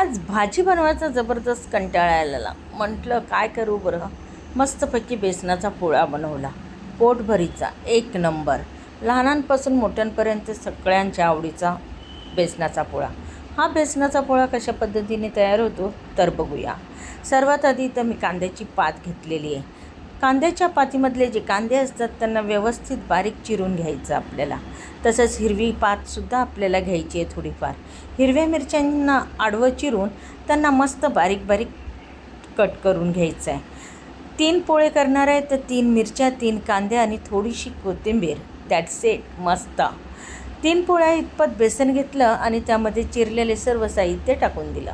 आज भाजी बनवायचा जबरदस्त कंटाळा आलेला. म्हटलं काय करू बरं? मस्तपैकी बेसनाचा पोळा बनवला. पोटभरीचा एक नंबर. लहानांपासून मोठ्यांपर्यंत सगळ्यांच्या आवडीचा बेसनाचा पोळा. हा बेसनाचा पोळा कशा पद्धतीने तयार होतो तर बघूया. सर्वात आधी तर मी कांद्याची पात घेतलेली आहे. कांद्याच्या पातीमधले जे कांदे असतात त्यांना व्यवस्थित बारीक चिरून घ्यायचं आपल्याला. तसंच हिरवी पातसुद्धा आपल्याला घ्यायची आहे थोडीफार. हिरव्या मिरच्यांना आडवं चिरून त्यांना मस्त बारीक बारीक कट करून घ्यायचं आहे तीन पोळे करणार आहे तर तीन मिरच्या तीन कांदे आणि थोडीशी कोथिंबीर. दॅट्स इट मस्त. तीन पोळ्या इतपत बेसन घेतलं आणि त्यामध्ये चिरलेले सर्व साहित्य टाकून दिलं.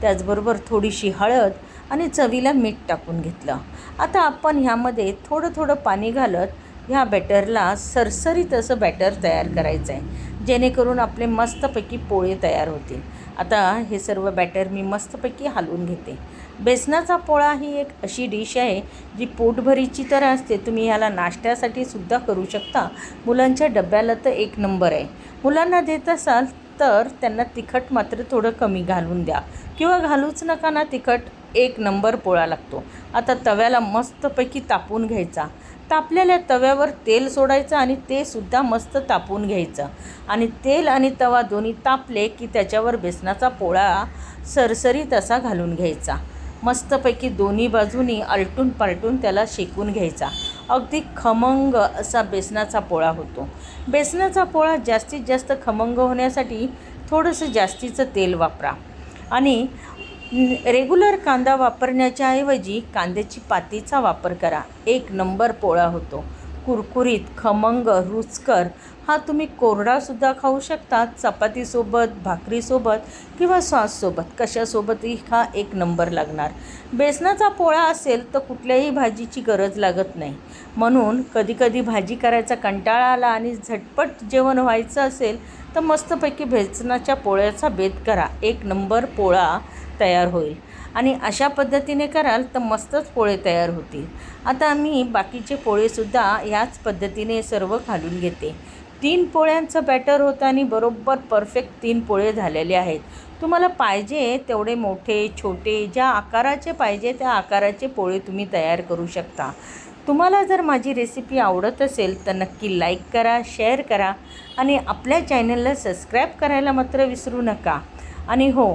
त्याचबरोबर थोडीशी हळद आणि चवीला मीठ टाकून घेतलं. आता आपण ह्यामध्ये थोडं थोडं पाणी घालत ह्या बॅटरला सरसरीत असं बॅटर तयार करायचं आहे. जेणेकरून आपले मस्तपैकी पोळे तयार होतील. आता हे सर्व बॅटर मी मस्तपैकी हलवून घेते. बेसनाचा पोळा ही एक अशी डिश आहे जी पोटभरीची तर असते. तुम्ही ह्याला नाश्त्यासाठी सुद्धा करू शकता. मुलांच्या डब्याला तर एक नंबर आहे. मुलांना देत असाल तर त्यांना तिखट मात्र थोडं कमी घालून द्या. किंवा घालूच नका ना तिखट. एक नंबर पोळा लागतो. आता तव्याला मस्तपैकी तापून घ्यायचा. तापलेल्या तव्यावर तेल सोडायचं आणि ते सुद्धा मस्त तापून घ्यायचं. आणि तेल आणि तवा दोन्ही तापले की त्याच्यावर बेसनाचा पोळा सरसरीत असा घालून घ्यायचा. मस्तपैकी दोन्ही बाजूनी आलटून पालटून त्याला शेकून घ्यायचा. अगदी खमंग असा बेसनाचा पोळा होतो. बेसनाचा पोळा जास्तीत जास्त खमंग होण्यासाठी थोडंसं जास्तीचं तेल वापरा. आणि रेग्युलर कांदा वापरण्याच्या ऐवजी कांद्याची पातीचा वापर करा. एक नंबर पोळा होतो. कुरकुरीत खमंग रुचकर हा तुम्ही कोरडासुद्धा खाऊ शकता. चपातीसोबत भाकरीसोबत किंवा सॉससोबत कशासोबतही हा एक नंबर लागणार. बेसनाचा पोळा असेल तर कुठल्याही भाजीची गरज लागत नाही. म्हणून कधीकधी भाजी करायचा कंटाळा आला आणि झटपट जेवण व्हायचं असेल तर मस्तपैकी बेसनाच्या पोळ्याचा बेत करा. एक नंबर पोळा तयार होईल. आणि अशा पद्धतीने कराल तर मस्तच पोळे तयार होतील. आता मी बाकीचे पोळेसुद्धा ह्याच पद्धतीने सर्व घालून घेते. तीन पोळ्यांचं बॅटर होतं आणि बरोबर परफेक्ट तीन पोळे झालेले आहेत. तुम्हाला पाहिजे तेवढे मोठे छोटे ज्या आकाराचे पाहिजे त्या आकाराचे पोळे तुम्ही तयार करू शकता. तुम्हाला जर माझी रेसिपी आवडत असेल तर नक्की लाईक करा शेअर करा आणि आपल्या चॅनलला सबस्क्राईब करायला मात्र विसरू नका. आणि हो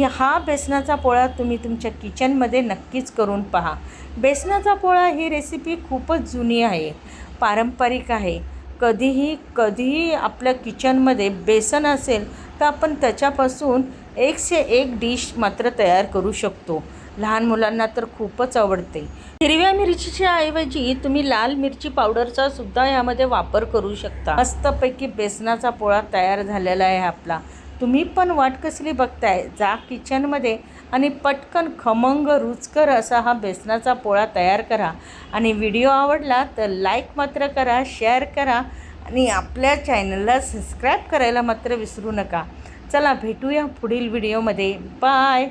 हा बेसनाचा पोळा तुम्ही तुमच्या किचनमध्ये नक्कीच करून पहा. बेसनाचा पोळा ही रेसिपी खूपच जुनी आहे पारंपरिक आहे. कधीही कधीही आपल्या किचनमध्ये बेसन असेल तर आपण त्याच्यापासून एकशे एक डिश मात्र तयार करू शकतो. लहान मुलांना तर खूपच आवडते. हिरव्या मिरचीच्या ऐवजी तुम्ही लाल मिरची पावडरचा सुद्धा यामध्ये वापर करू शकता. मस्तपैकी बेसनाचा पोळा तयार झालेला आहे आपला. तुम्ही पण वाट कसली बघताय? जा किचनमध्ये आणि पटकन खमंग रुचकर असा हा बेसनाचा पोळा तयार करा. आणि व्हिडिओ आवडला तर लाईक मात्र करा शेअर करा आणि आपल्या चॅनलला सबस्क्राईब करायला मात्र विसरू नका. चला भेटूया पुढील व्हिडिओमध्ये बाय